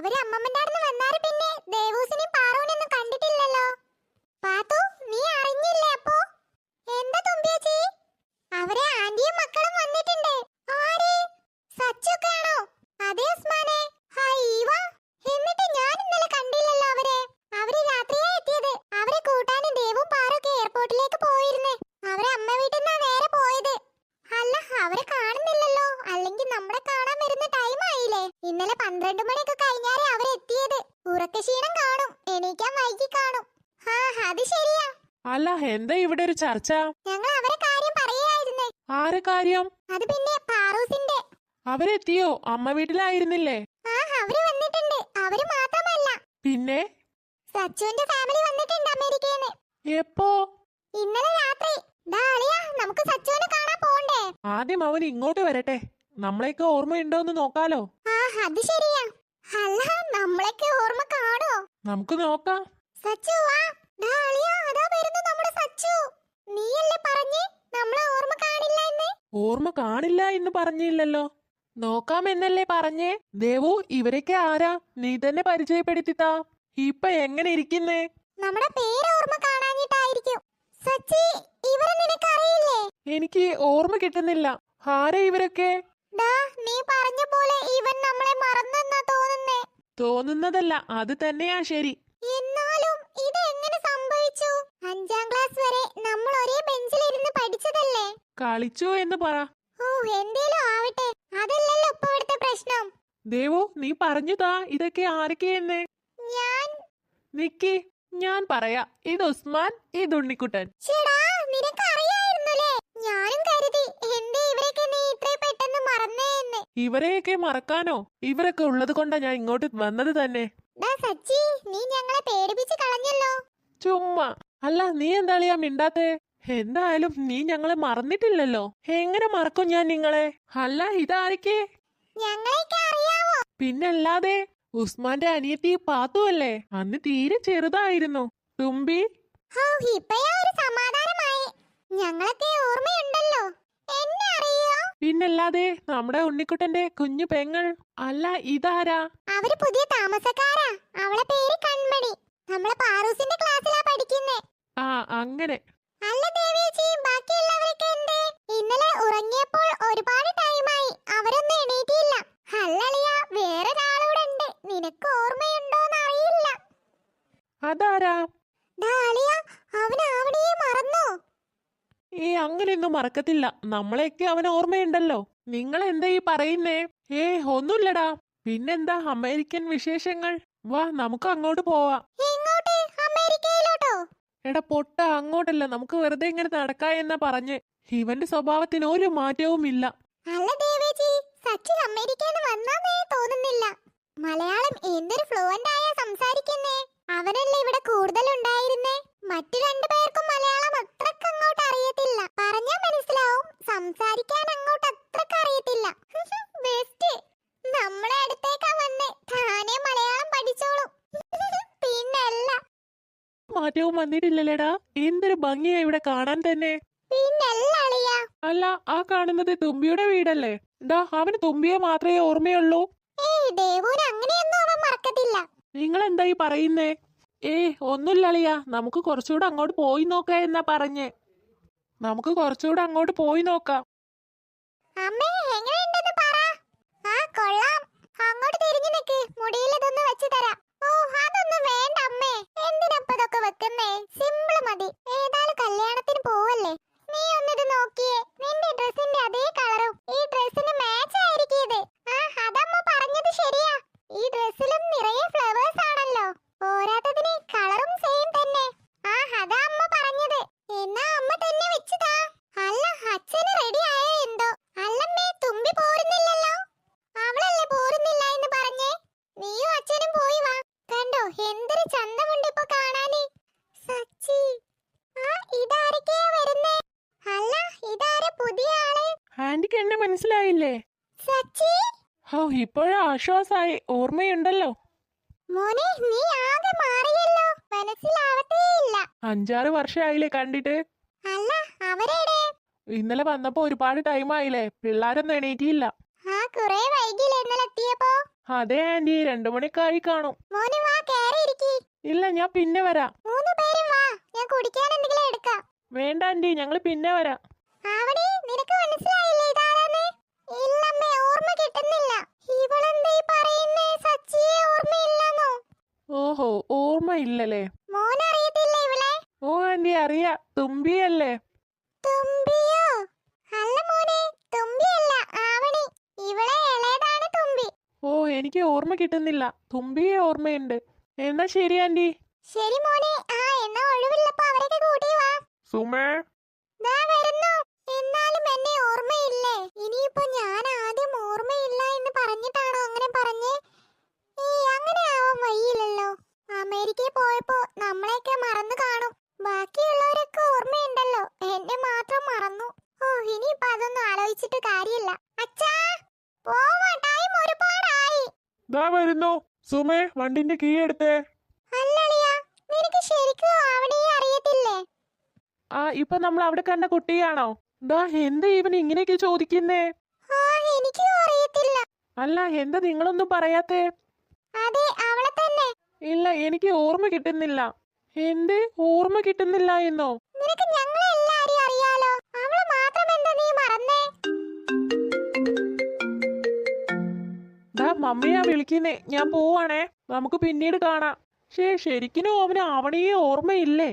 അവർ അമ്മമ്മന്റെ അടുത്ത് പിന്നെ ദേവൂസിനെയും പാറുവിനെയൊന്നും കണ്ടിട്ടില്ലല്ലോ. പാത്തു നീ അറിഞ്ഞില്ലേ അപ്പോ? എന്താ തുമ്പിയേച്ചി അവരെ ആന്റിയും മക്കളും വന്നിട്ടുണ്ട്. ആര്? സച്ചൊക്കെയാണോ അതെ ഉസ്മാനെ. ഹൈവ എന്നിട്ട് ഞാൻ ഇന്നലെ കണ്ടില്ലല്ലോ അവരെ. അവർ രാത്രിയാ എത്തിയത്. അവരെ കൂട്ടാനും ദേവും പാറൊക്കെ എയർപോർട്ടിലേക്ക് പോയിരുന്നേ. അവരെ അമ്മ വീട്ടിൽ നിന്നാ നേരെ പോയത്. അല്ല അവരെ കാണുന്നില്ലല്ലോ. അല്ലെങ്കിൽ നമ്മളെ കാണാൻ വരുന്ന ടൈം ആയില്ലേ. ഇന്നലെ പന്ത്രണ്ട് മണിയൊക്കെ ഉറക്കക്ഷീണം കാണും. എണീക്കാൻ വൈകി കാണും. ആ അത് ശരിയാ. അല്ല എന്താ ഇവിടെ ഒരു ചർച്ച? ഞങ്ങൾ അവരെ കാര്യം പറയായിരുന്നേ ആരെ കാര്യം? അത് പിന്നെ പാറൂസിന്റെ. അവരെത്തിയോ? അമ്മ വീട്ടിലായിരുന്നില്ലേ? ആ അവർ വന്നിട്ടുണ്ട്. അവർ മാത്രമല്ല. പിന്നെ? സച്ചുവിന്റെ ഫാമിലി വന്നിട്ടുണ്ട് അമേരിക്കയിൽ എപ്പോ? ഇന്നലെ രാത്രി. നമുക്ക് സച്ചുവിനെ കാണാൻ പോണ്ടേ? ആദ്യം അവൻ ഇങ്ങോട്ട് വരട്ടെ. നമ്മളെയൊക്കെ ഓർമ്മയുണ്ടോന്ന് നോക്കാലോ. ആ അത് ശരിയാ. അല്ല നമ്മളൊക്കെ ഓർമ്മ നമുക്ക് നോക്കാം. സച്ചു വാ. ദാ അളിയാ അതാ വരുന്നു നമ്മുടെ സച്ചു. നീയല്ലേ പറഞ്ഞേ? നമ്മളെ ഓർമ്മ കാണില്ല എന്ന്. ഓർമ്മ കാണില്ല എന്ന് പറഞ്ഞില്ലല്ലോ. നോക്കാം എന്നല്ലേ പറഞ്ഞേ? ദേവു ഇവരൊക്കെ ആരാ? നീ തന്നെ പരിചയപ്പെടുത്തിത്താ. ഇപ്പൊ എങ്ങനെ ഇരിക്കുന്നേ? നമ്മുടെ പേര് ഓർമ്മ കാണാഞ്ഞിട്ടായിരിക്കും. സച്ചി ഇവരെ നിനക്കറിയില്ലേ? എനിക്ക് ഓർമ്മ കിട്ടുന്നില്ല. ആരാ ഇവരൊക്കെ? ദാ തോന്നുന്നതല്ല. അത് തന്നെയാ ശരി. എന്നാലും ഇത് എങ്ങനെ സംഭവിച്ചു? അഞ്ചാം ക്ലാസ് വരെ നമ്മൾ ഒരേ ബെഞ്ചിലിരുന്ന് പഠിച്ചതല്ലേ? കളിച്ചു എന്ന് പറ. ഓ എന്തേലും ആവട്ടെ. അതല്ലല്ലോ ഇപ്പൊ ഇവിടുത്തെ പ്രശ്നം. ദേവു നീ പറഞ്ഞുതാ ഇതൊക്കെ ആരൊക്കെയെന്ന്. ഞാൻ? നിക്കി ഞാൻ പറയാ. ഇത് ഉസ്മാൻ ഇത് ഉണ്ണിക്കുട്ടൻ. ചേടാ നിനക്ക് അറിയായിരുന്നല്ലേ ഞാനും കരുതി എന്തേ ഇവരൊക്കെ നീ ഇത്ര പെട്ടെന്ന് മറന്നേ എന്ന് ഇവരെയൊക്കെ മറക്കാനോ? ഇവരൊക്കെ ഉള്ളത് കൊണ്ടാ ഞാൻ ഇങ്ങോട്ട് വന്നത് തന്നെ. സച്ചി നീ ഞങ്ങളെ പേടിപ്പിച്ച് കളഞ്ഞല്ലോ. ചുമ്മാ. അല്ല നീ എന്താളിയാ മിണ്ടാത്തെ? എന്തായാലും നീ ഞങ്ങളെ മറന്നിട്ടില്ലല്ലോ. എങ്ങനെ മറക്കും ഞാൻ നിങ്ങളെ? അല്ല ഇതാരൊക്കെ? പിന്നല്ലാതെ ഉസ്മാന്റെ അനിയത്തി പാത്തു അല്ലേ? അന്ന് തീരെ ചെറുതായിരുന്നു. തുമ്പി? ഞങ്ങളൊക്കെ അറിയോ പിന്നല്ലാതെ നമ്മുടെ ഉണ്ണിക്കുട്ടന്റെ കുഞ്ഞു പെങ്ങൾ. അല്ല ഇതാരാ? അവർ പുതിയ താമസക്കാരാ. അവളെ പേര് കൺമണി. നമ്മളെ പാറൂസിന്റെ ക്ലാസ്സിലാ പഠിക്കുന്നേ. ആ അങ്ങനെ. അല്ല ദേവേച്ചി ബാക്കിയുള്ളവരൊക്കെ എന്തേ? ഇന്നലെ ഉറങ്ങിയപ്പോൾ ഒരുപാട് ടൈമായി അവരൊന്നും എണീറ്റില്ല അല്ലളിയ വേറൊരാളൂടെ ഉണ്ട് നിനക്ക് ഓർമ്മയുണ്ടോന്ന് അറിയില്ല അതാരാ ദാ അളിയ അവൻ ആവണിയെ മറന്നോ ഏ അങ്ങനെയൊന്നും മറക്കത്തില്ല. നമ്മളെയൊക്കെ അവൻ ഓർമ്മയുണ്ടല്ലോ. നിങ്ങൾ എന്താ ഈ പറയുന്നേ? ഏ ഒന്നുമില്ലടാ. പിന്നെന്താ അമേരിക്കൻ വിശേഷങ്ങൾ? വാ നമുക്ക് അങ്ങോട്ട് പോവാം. എടാ പൊട്ട അങ്ങോട്ടല്ല. നമുക്ക് വെറുതെ ഇങ്ങനെ നടക്കാ എന്നാ പറഞ്ഞ്. ഇവന്റെ സ്വഭാവത്തിന് ഒരു മാറ്റവും ഇല്ല അല്ല ദേവേച്ചി സച്ചിൻ അമേരിക്കയിൽ നിന്ന് വന്നാന്നേ തോന്നുന്നില്ല. മലയാളം എന്തൊരു ഫ്ലുവന്റ് ആയ സംസാരിക്കുന്നേ. അവനല്ലേ ഇവിടെ കൂടുതൽ ഉണ്ടായിരുന്നേ മറ്റു രണ്ടു മാറ്റവും വന്നിട്ടില്ലല്ലേടാ? എന്തൊരു ഭംഗിയാ ഇവിടെ കാണാൻ തന്നെ. അളിയ അല്ല ആ കാണുന്നത് തുമ്പിയുടെ വീടല്ലേ? എന്താ അവന് തുമ്പിയെ മാത്രമേ ഓർമ്മയുള്ളൂ. നിങ്ങൾ എന്താ ഈ പറയുന്നേ? ഏ ഒന്നുമില്ലളിയാ. നമുക്ക് കുറച്ചുകൂടെ അങ്ങോട്ട് പോയി നോക്കാം എന്നാ പറഞ്ഞേ. നമുക്ക് കുറച്ചുകൂടെ അങ്ങോട്ട് പോയി നോക്കാം. എന്തൊരു ചന്തമുണ്ട് ഇപ്പൊ കാണാന്. സച്ചി ആ ഇതാരൊക്കെയാ വരുന്നേ? അല്ല ഇതാര പുതിയ ആൾ? ആന്റിക്ക് എന്നെ മനസ്സിലായില്ലേ? സച്ചി? ഓ ഇപ്പോഴാ ആശ്വാസായി. ഓർമ്മയുണ്ടല്ലോ. മോനെ നീ ആകെ മാറിയല്ലോ. മനസ്സിലാവത്തേ ഇല്ല. അഞ്ചാറ് വർഷമായില്ലേ കണ്ടിട്ട്? അല്ല അവരെടെ ഇന്നലെ വന്നപ്പോ ഒരുപാട് ടൈം ആയില്ലേ പിള്ളാരൊന്നും എണീറ്റിയില്ല. ആ കുറെ വൈകില്ലേ ഇന്നലെ എത്തിയപ്പോ അതെ ആന്റി. രണ്ടു മണിക്കായി കാണും. മോനെ വാ ഇല്ല ഞാൻ പിന്നെ വരാം. മൂന്ന് പേരും വാ. ഞാൻ കുടിക്കാൻ എന്തെങ്കിലും എടുക്കാം. വേണ്ട ആന്റി. ഞങ്ങൾ പിന്നെ വരാം. ആവടി നിനക്ക് മനസ്സിലായില്ലേ ഇതാരാന്ന് ഇല്ലമ്മേ ഓർമ്മ കിട്ടുന്നില്ല. ഇവളെന്താ ഈ പറയുന്നേ? സച്ചിയെ ഓർമ്മയില്ലെന്നോ? ഓഹോ ഓർമ്മയില്ലല്ലേ? മോനറിയത്തില്ല ഇവളെ? ഓ ആന്റി അറിയാ. തുമ്പിയല്ലേ? തുമ്പിയോ? അല്ല മോനെ തുമ്പിയല്ല ആവണി. ഇവളെ ഇളയതാണ് തുമ്പി. ഓ എനിക്ക് ഓർമ്മ കിട്ടുന്നില്ല. തുമ്പിയെ ഓർമ്മയുണ്ട്. എന്നാ ശരി ആന്റി. ശരി മോനെ. ആ എന്നാ ഒഴിവില്ലപ്പോ അവരൊക്കെ കൂട്ടി വാ. സുമേ. ദാ വരുന്നു. എന്നാലും എന്നെ ഓർമ്മയില്ലേ? ഇനിയിപ്പോ ഞാൻ ആദ്യം ഓർമ്മയില്ല എന്ന് പറഞ്ഞിട്ടാണോ അങ്ങനെ പറഞ്ഞേ? ഏ അങ്ങനെ ആവാൻ വയ്യില്ലല്ലോ അമേരിക്കയിൽ പോയപ്പോ വരുന്നു സുമേ വണ്ടിന്റെ കീ എടുത്തേ. ആ ഇപ്പൊ നമ്മൾ അവിടെ കണ്ട കുട്ടിയാണോ? ദാ എന്താ ഇവൻ ഇങ്ങനെയൊക്കെ ചോദിക്കുന്നേ? അല്ല എന്താ നിങ്ങളൊന്നും പറയാത്തേ? ഇല്ല എനിക്ക് ഓർമ്മ കിട്ടുന്നില്ല. എന്ത് ഓർമ്മ കിട്ടുന്നില്ല എന്നോ? മമ്മിയാ വിളിക്കുന്നേ. ഞാൻ പോവാണേ. നമുക്ക് പിന്നീട് കാണാം. ശേ ശരിക്കും അവന് ആവണിയെ ഓർമ്മയില്ലേ?